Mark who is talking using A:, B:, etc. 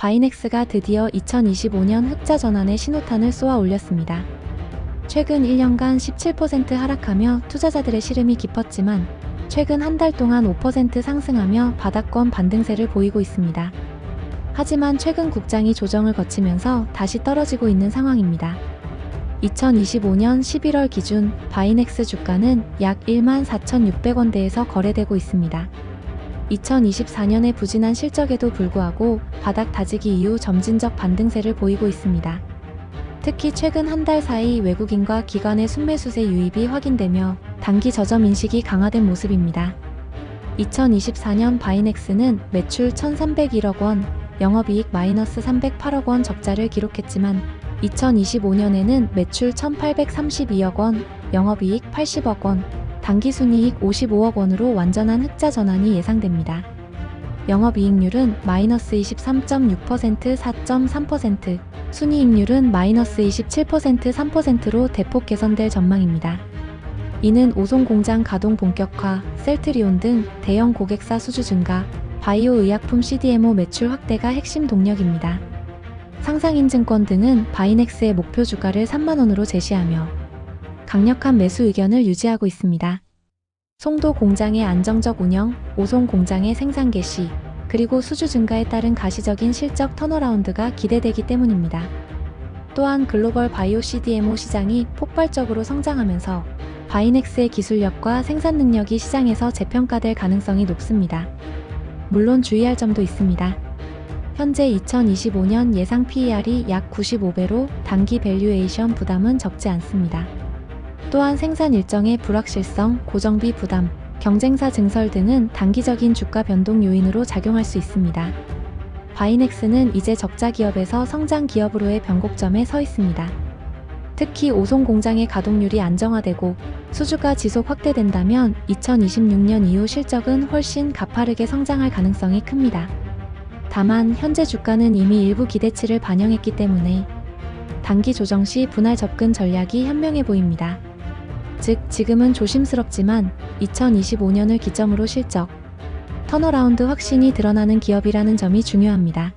A: 바이넥스가 드디어 2025년 흑자 전환의 신호탄을 쏘아 올렸습니다. 최근 1년간 17% 하락하며 투자자들의 시름이 깊었지만 최근 한 달 동안 5% 상승하며 바닥권 반등세를 보이고 있습니다. 하지만 최근 국장이 조정을 거치면서 다시 떨어지고 있는 상황입니다. 2025년 11월 기준 바이넥스 주가는 약 14,600원대에서 거래되고 있습니다. 2024년의 부진한 실적에도 불구하고 바닥 다지기 이후 점진적 반등세를 보이고 있습니다. 특히 최근 한 달 사이 외국인과 기관의 순매수세 유입이 확인되며 단기 저점 인식이 강화된 모습입니다. 2024년 바이넥스는 매출 1,301억 원, 영업이익 마이너스 308억 원 적자를 기록했지만 2025년에는 매출 1,832억 원, 영업이익 80억 원, 당기순이익 55억 원으로 완전한 흑자 전환이 예상됩니다. 영업이익률은 마이너스 23.6% 4.3%, 순이익률은 마이너스 27% 3%로 대폭 개선될 전망입니다. 이는 오송 공장 가동 본격화, 셀트리온 등 대형 고객사 수주 증가, 바이오 의약품 CDMO 매출 확대가 핵심 동력입니다. 상상인증권 등은 바이넥스의 목표 주가를 3만원으로 제시하며 강력한 매수 의견을 유지하고 있습니다. 송도 공장의 안정적 운영, 오송 공장의 생산 개시, 그리고 수주 증가에 따른 가시적인 실적 턴어라운드가 기대되기 때문입니다. 또한 글로벌 바이오 CDMO 시장이 폭발적으로 성장하면서 바이넥스의 기술력과 생산 능력이 시장에서 재평가될 가능성이 높습니다. 물론 주의할 점도 있습니다. 현재 2025년 예상 PER이 약 95배로 단기 밸류에이션 부담은 적지 않습니다. 또한 생산 일정의 불확실성, 고정비 부담, 경쟁사 증설 등은 단기적인 주가 변동 요인으로 작용할 수 있습니다. 바이넥스는 이제 적자 기업에서 성장 기업으로의 변곡점에 서 있습니다. 특히 오송 공장의 가동률이 안정화되고 수주가 지속 확대된다면 2026년 이후 실적은 훨씬 가파르게 성장할 가능성이 큽니다. 다만 현재 주가는 이미 일부 기대치를 반영했기 때문에 단기 조정 시 분할 접근 전략이 현명해 보입니다. 즉, 지금은 조심스럽지만 2025년을 기점으로 실적, 턴어라운드 확신이 드러나는 기업이라는 점이 중요합니다.